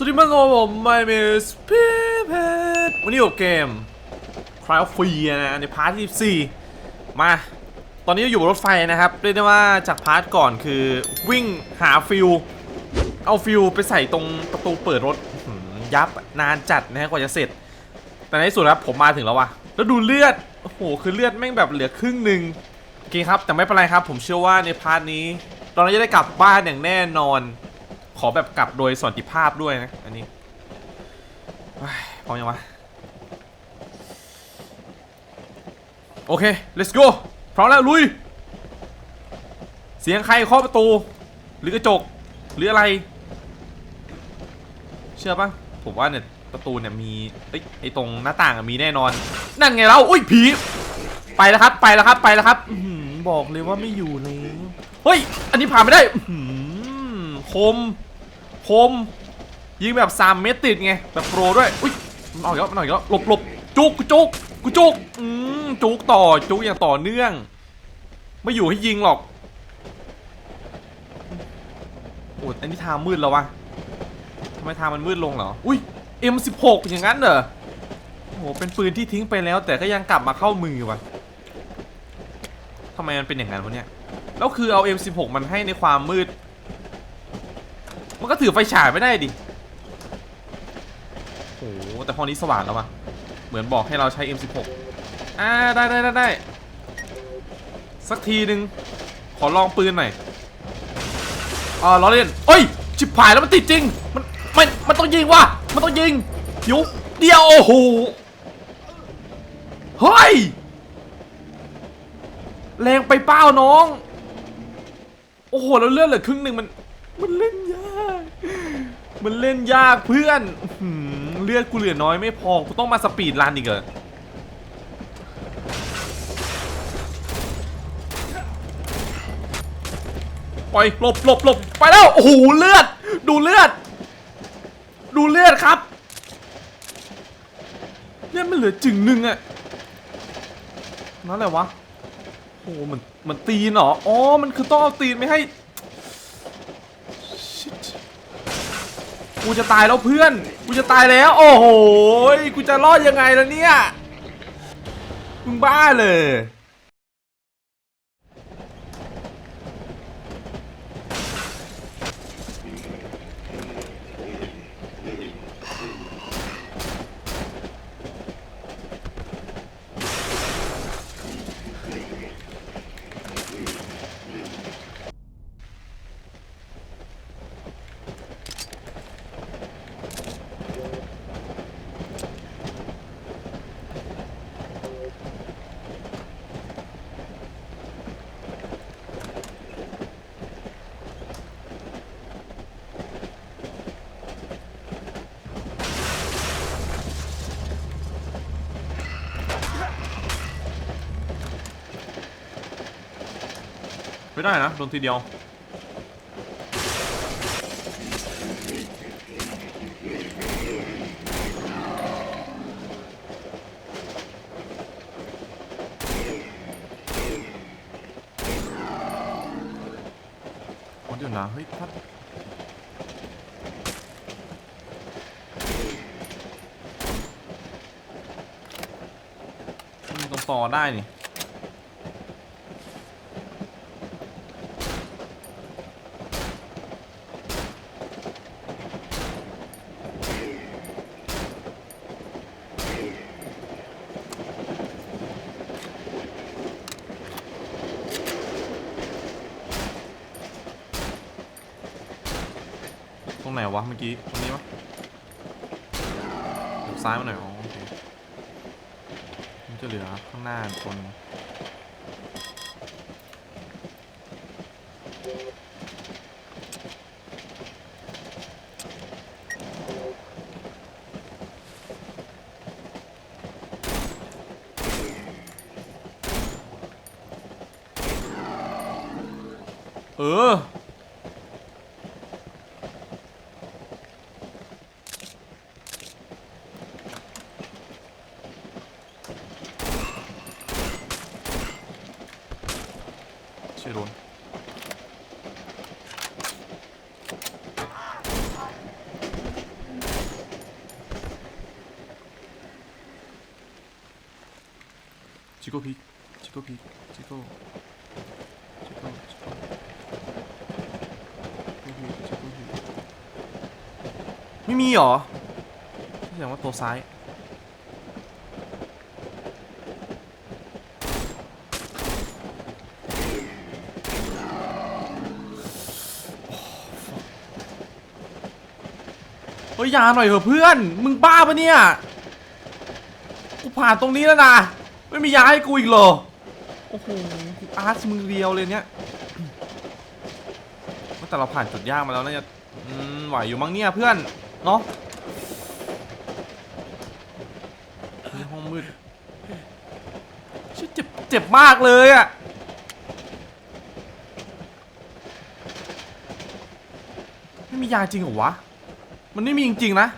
สวัสดีมากครับผม My name is p i p e t วันนี้อยู่เกม Trial Free นะในพาร์ทที่4มา ตอนนี้อยู่บนรถไฟนะครับเรียกได้ว่าจากพาร์ทก่อนคือวิ่งหาฟิลเอาฟิลไปใส่ตรงประตูเปิดรถยับนานจัดนะฮะกว่าจะเสร็จ แต่ในที่สุดครับผมมาถึงแล้วว่ะแล้วดูเลือด โอ้โห คือเลือดแม่งแบบเหลือครึ่งหนึ่งโอเคครับ แต่ไม่เป็นไรครับ ผมเชื่อว่าในพาร์ทนี้เราจะได้กลับบ้านอย่างแน่นอน ขอแบบกลับโดยสวัสดิภาพด้วยนะ อันนี้เฮ้ยพร้อมยังวะ โอเค let's go พร้อมแล้วลุย เสียงใครเคาะประตู หรือกระจก หรืออะไร เชื่อปะผมว่าเนี่ยประตูเนี่ยมีเอ้ยไอตรงหน้าต่างมีแน่นอน นั่นไงเราอุ้ยผี ไปแล้วครับ ไปแล้วครับ ไปแล้วครับบอกเลยว่าไม่อยู่แล้วเฮ้ย อันนี้ผ่านไม่ได้คม คม ยิงแบบ3เมตรติดไง แบบโปรด้วย อุ้ยมันออกอีกแล้วมันออกอีกแล้วหลบหลบจุกกูจุกกูจุกอืมจุกต่อจุกอย่างต่อเนื่อง ไม่อยู่ให้ยิงหรอกโอ้อันนี้ทางมืดแล้ววะทำไมทางมันมืดลงเหรอ อุ้ย M16 อย่างนั้นเหรอ โอ้โห เป็นปืนที่ทิ้งไปแล้ว แต่ก็ยังกลับมาเข้ามือวะทำไมมันเป็นอย่างนั้นวะเนี่ย แล้วคือเอา M16 มันให้ในความมืด มันก็ถือไฟฉายไม่ได้ดิโอ้โหแต่ห้องนี้สว่างแล้ววะเหมือนบอกให้เราใช้ M16 อ่าได้ได้ได้ได้สักทีหนึ่งขอลองปืนหน่อยอ่าล้อเล่นเอ้ยชิบหายแล้วมันติดจริง มันมันมันต้องยิงว่ะมันต้องยิงยุบเดียวโอ้โหเฮ้ยแรงไปเป้าน้อง โอ้โหแล้วเลือดเหลือครึ่งหนึ่งมัน มันเล่นยาก มันเล่นยากเพื่อนอื้อหือเลือดกูเหลือน้อยไม่พอ กูต้องมาสปีดรันอีกเหรอ ปล่อยหลบหลบหลบไปแล้ว โอ้โห เลือด ดูเลือด ดูเลือดครับ เลือดมันเหลือจึงหนึ่งอะนั่นแหละวะ โอ้โหมันมันตีนเหรอ อ๋อ มันคือต้องเอาตีนไม่ให้ กูจะตายแล้วเพื่อน กูจะตายแล้ว โอ้โห กูจะรอดยังไงล่ะเนี่ย มึงบ้าเลย ไม่ได้นะโดนทีเดียวเดี๋ยวนะเฮ้ยถ้านตรงต่อได้นี่ ตรงไหนวะเมื่อกี้ ตรงนี้วะซ้ายมาหน่อยอ๋อโอเคมันจะเหลือข้างหน้าคนเออ ชิโก้พีชิโก้พีชิโก้ชิโก้ชิโก้ชิโก้พีไม่มีหรอแสดงว่าตัวซ้ายเฮ้ยยาหน่อยเถอะเพื่อน มึงบ้าปะเนี่ย กูผ่านตรงนี้แล้วนะ ไม่มียาให้กูอีกเหรอ โอ้โห กูอาร์ตมือเดียวเลยเนี่ยแต่เราผ่านจุดยากมาแล้วน่าจะไหวอยู่มั้งเนี่ยเพื่อน เนาะห้องมืดชื่อเจ็บเจ็บมากเลยอะไม่มียาจริงเหรอวะ มันไม่มีจริงๆนะ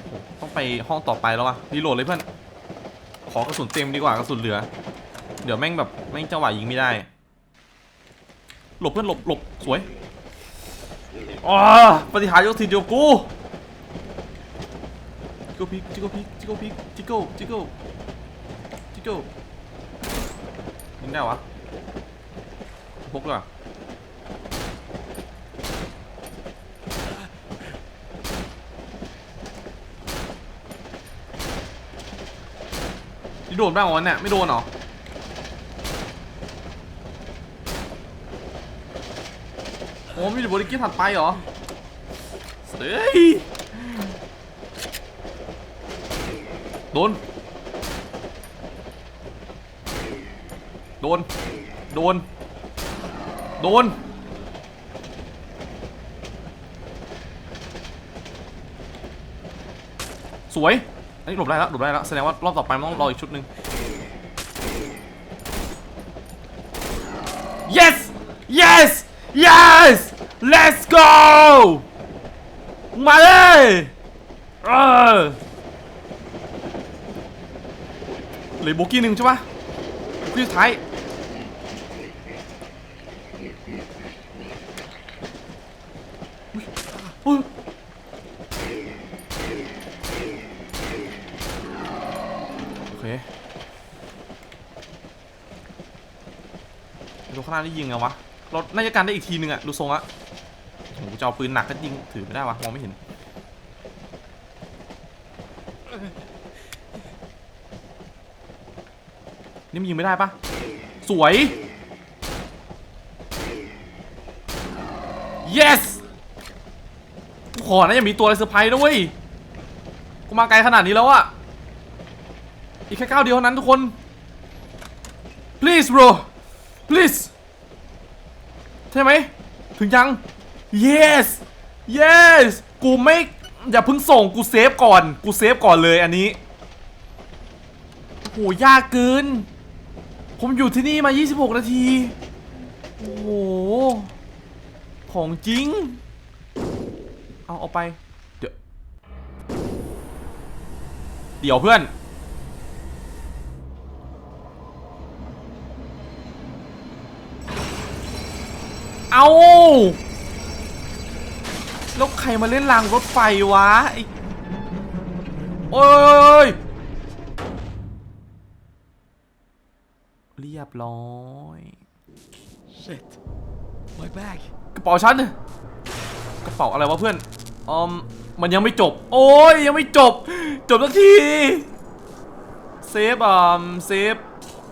โอ้ต้องไป ห้องต่อไปแล้วอะรีโหลดเลยเพื่อน ขอกระสุนเต็มดีกว่ากระสุนเหลือ เดี๋ยวแม่งแบบแม่งจังหวะยิงไม่ได้ หลบเพื่อนหลบหลบสวยอ๋อปฏิหารยกทีเดียวกูจิโก้พิกจิโก้พิกจิโก้พิกจิโก้จิโก้จิโก้ยิงได้วะพกเลยเหรอนี่ โดนบ้างวะเนี่ยไม่โดนเหรอโอ้มีต่บริกิถัดไปเหรอเฮ้ยโดน โดน โดน โดน สวย อันนี้หลบได้แล้วหลบได้แล้วแสดงว่ารอบต่อไปมันต้องรออีกชุดหนึ่ง yes yes yes let's go มาเลยเออเหลือโบกี้หนึ่งใช่ปะโบกี้สุดท้ายอุ๊ยอุ๊ยโอเค ดูข้างหน้าได้ยิงไงวะเราน่าจะการได้อีกทีนึงอะดูทรงอะโหกูจะเอาปืนหนักก็ยิงถือไม่ได้วะมองไม่เห็นนี่มันยิงไม่ได้ปะสวย yes ขอนะอย่ามีตัวอะไรเซอร์ไพรส์ด้วยกูมาไกลขนาดนี้แล้วอะอีกแค่ก้าวเดียวเท่านั้นทุกคน please bro please ใช่ไหม ถึงยัง yes yes กูไม่ อย่าเพิ่งส่งกูเซฟก่อน กูเซฟก่อนเลยอันนี้โหยากเกิน ผมอยู่ที่นี่มา 26 นาที โอ้โห ของจริง เอา เอาไป เดี๋ยว เดี๋ยวเพื่อน เอาแล้วใครมาเล่นรางรถไฟวะไอ้โอ้ยเรียบร้อย Shit. My bag. กระเป๋าฉันน่ะกระเป๋าอะไรวะเพื่อนอืมมันยังไม่จบ โอ้ยยังไม่จบ จบสักที เซฟอ่าเซฟ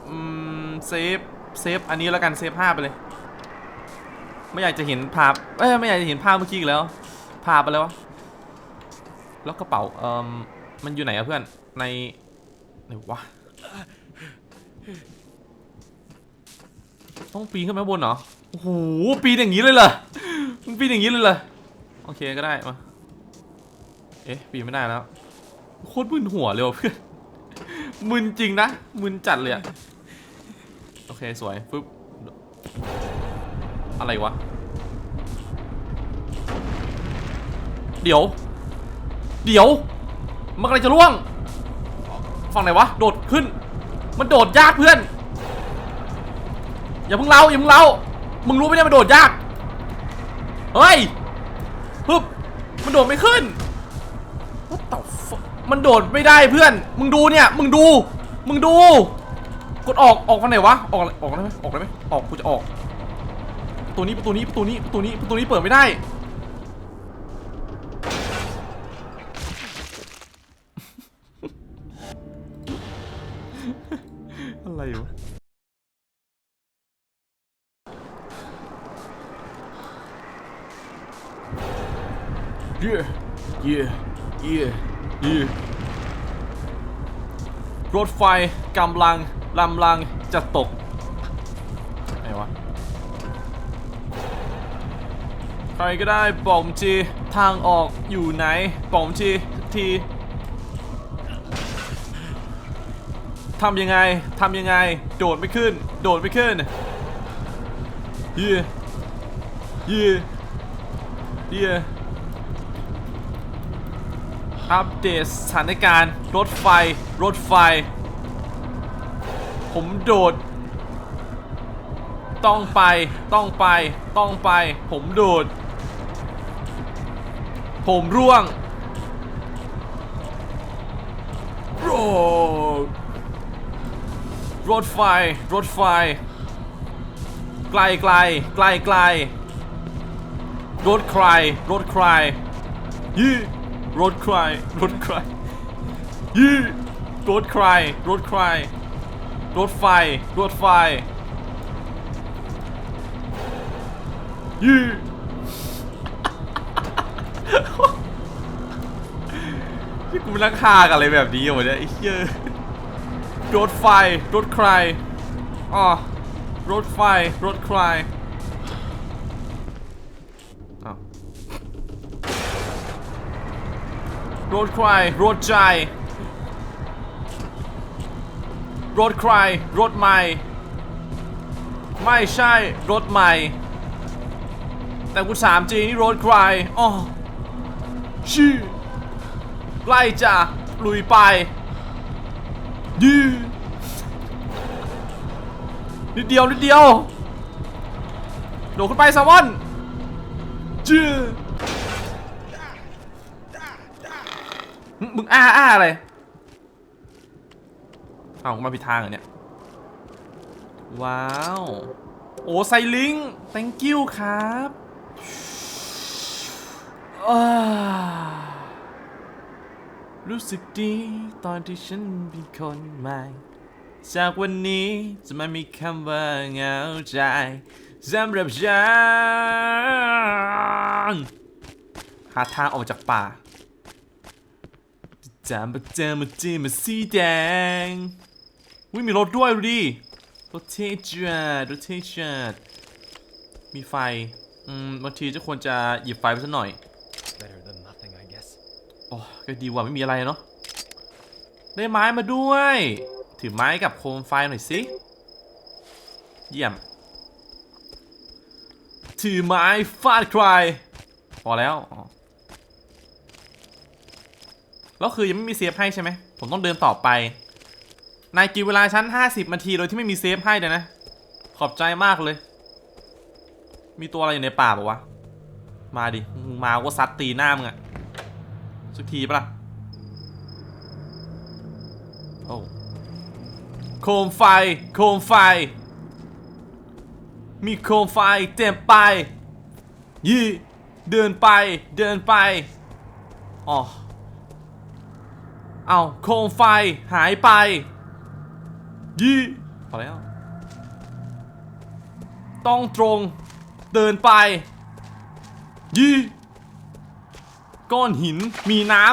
อืมเซฟ เซฟ อันนี้แล้วกัน เซฟภาไปเลย ไม่อยากจะเห็นภาพเอ้ยไม่อยากจะเห็นภาพเมื่อกี้อีกแล้ว ภาพไปแล้ววะแล้วกระเป๋าเอ่มมันอยู่ไหนอะเพื่อนในไหนวะต้องปีนขึ้นไปข้าบนเหรอโอ้โหปีนอย่างนี้เลยเหรอมึงปีนอย่างนี้เลยเหรอโอเคก็ได้มาเอ๊ะปีนไม่ได้แล้วโคตรมึนหัวเลยว่ะเพื่อนมึนจริงนะมึนจัดเลยอะโอเคสวยปึ๊บ อะไรวะ เดี๋ยว เดี๋ยว มันกำลังจะล่วง ฝั่งไหนวะ โดดขึ้น มันโดดยากเพื่อน อย่าเพิ่งเล่าอย่าเพิ่งเล่ามึงรู้ไหมเนี่ยมันโดดยาก เฮ้ยฮึบมันโดดไม่ขึ้น What the fuck มันโดดไม่ได้เพื่อน มึงดูเนี่ย มึงดู มึงดู กดออก ออกทางไหนวะ ออก ออกได้ไหมออกได้ไหมออก กูจะออก ประตูนี้ประตูนี้ประตูนี้ประตูนี้ประตูนี้เปิดไม่ได้อะไรวะเย่เย่เย่เย่รถไฟกำลังลำลังจะตก รก็ได้บอกผมทีทางออกอยู่ไหนบอกผมทีทีทำยังไงทำยังไง โดดไม่ขึ้น โดดไม่ขึ้นเย่เย่เย่อัปเดตสถานการณ์รถไฟ รถไฟ ผมโดด ต้องไป ต้องไป ต้องไป ผมโดด ผมร่วงโรดรถไฟ รถไฟ ไกลไกลไกลไกลรถใครรถใครยี่รถใครรถใครยี่รถใครรถใครรถไฟ รถไฟยี่ ที่กูนั่งคากันอะไรแบบนี้วะเนี่ยไอ้เหี้ยรถไฟรถใครอ๋อรถไฟรถใครรถใครรถใจรถใครรถใหม่ ไม่ใช่รถใหม่ แต่กูถามจริงนี่รถใครอ๋อชื่อ ใกล้จะลุยไปยืนิดเดียวนิดเดียว โดดขึ้นไปแซลมอนจื้อมึงมึงอ้าอ้าอะไรเอามาผิดทางเหรอเนี่ย ว้าว โอ้ไซลิง thank you ครับอ่า รู้สึกดีตอนที่ฉันเป็นคนใหม่ จากวันนี้จะไม่มีคำว่าเหงาใจสำหรับฉันหาทางออกจากป่าจามประเจอมาจีมาสีแดงวิมีรถด้วยดูดิรถเทจัดรถเทจัดมีไฟ อืมบางทีจะควรจะหยิบไฟไปสักหน่อย อ้ก็ดีกว่าไม่มีอะไรเนาะได้ไม้มาด้วย ถือไม้กับโคมไฟหน่อยสิ เยี่ยม ถือไม้ฟาดใครพอแล้ว แล้วคือยังไม่มีเซฟให้ใช่ไหม ผมต้องเดินต่อไป นายกินเวลาฉัน50นาทีโดยที่ไม่มีเซฟให้เลยนะ ขอบใจมากเลย มีตัวอะไรอยู่ในป่าปะวะ มาดิมึงมาก็ซัดตีหน้ามึงอะ สักทีปะ่ะโอ้โคมไฟ โคมไฟ มีโคมไฟเต็มไป ยี่เดินไป เดินไป อ๋อ เอาโคมไฟหายไป ยี่พอแล้ว ต้องตรง เดินไป ยี่ ก้อนหินมีน้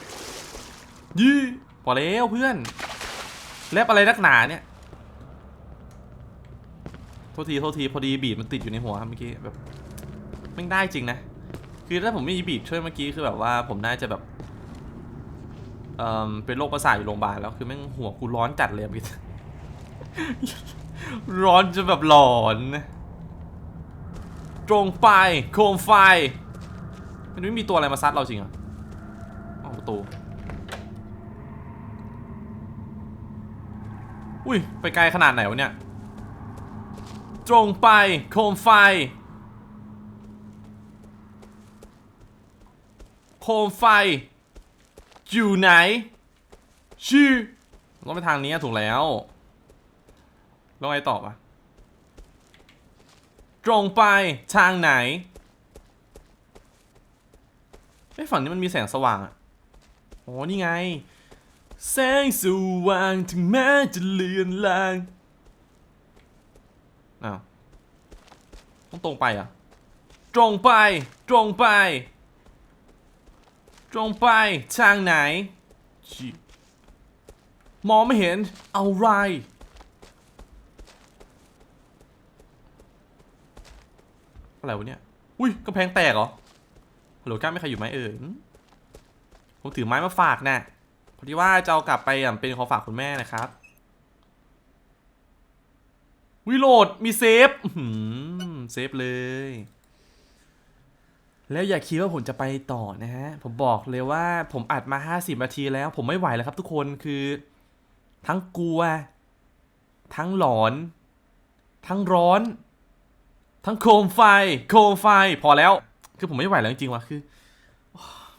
ำยี่พอแล้วเพื่อน แลบอะไรนักหนาเนี่ย โทษทีโทษทีพอดีบีดมันติดอยู่ในหัวครับเมื่อกี้แบบไม่ได้จริงนะ คือถ้าผมไม่มีบีดช่วยเมื่อกี้คือแบบว่าผมน่าจะแบบเอ่อเป็นโรคประสาทอยู่โรงพยาบาลแล้วคือแม่งหัวกูร้อนจัดเลยอะพี่ร้อนจนแบบหลอน ตรงไปโคมไฟ มันไม่มีตัวอะไรมาซัดเราจริงเหรอออประตู อุ้ย ไปไกลขนาดไหนวะเนี่ย ตรงไป โคมไฟ โคมไฟ อยู่ไหน ชื่อต้องไปทางนี้ถูกแล้วแล้วไงต่อปะตรงไปทางไหน ไอ้ฝั่งนี้มันมีแสงสว่างอะโอ้นี่ไง แสงสว่างถึงแม้จะเลือนลางอ้าวต้องตรงไปอะ ตรงไป ตรงไป ตรงไป ทางไหนชิมองไม่เห็นอะไร อะไรวะเนี่ย อุ้ยกระแพงแตกเหรอ โหลกล้าไม่ใครอยู่ไหมเอ่ยอืมผมถือไม้มาฝากนะ่ะพอดีว่าจะเอากลับไปเป็นของฝากคุณแม่นะครับวิโหลดมีเซฟหือเซฟเลย แล้วอย่าคิดว่าผมจะไปต่อนะฮะ ผมบอกเลยว่าผมอัดมา 50นาทีแล้ว ผมไม่ไหวแล้วครับทุกคนคือ ทั้งกลัว ทั้งหลอน ทั้งร้อน ทั้งโคมไฟ โคมไฟพอแล้ว คือผมไม่ไหวแล้วจริงๆว่ะคือ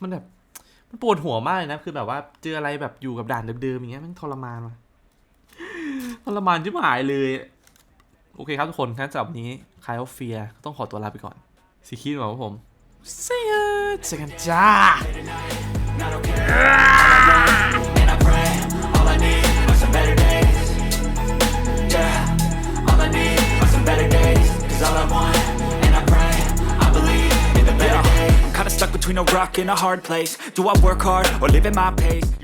มันแบบมันปวดหัวมากเลยนะ คือแบบว่าเจออะไรแบบอยู่กับด่านเดิมๆอย่างเงี้ยมันทรมานว่ะทรมานชิบหายเลย โอเคครับทุกคนงั้นสำหรับวันนี้คายออฟเฟียต้องขอตัวลาไปก่อนสิคิดหว่าผมเซียเจอกันจ้า between a rock and a hard place. Do I work hard or live at my pace?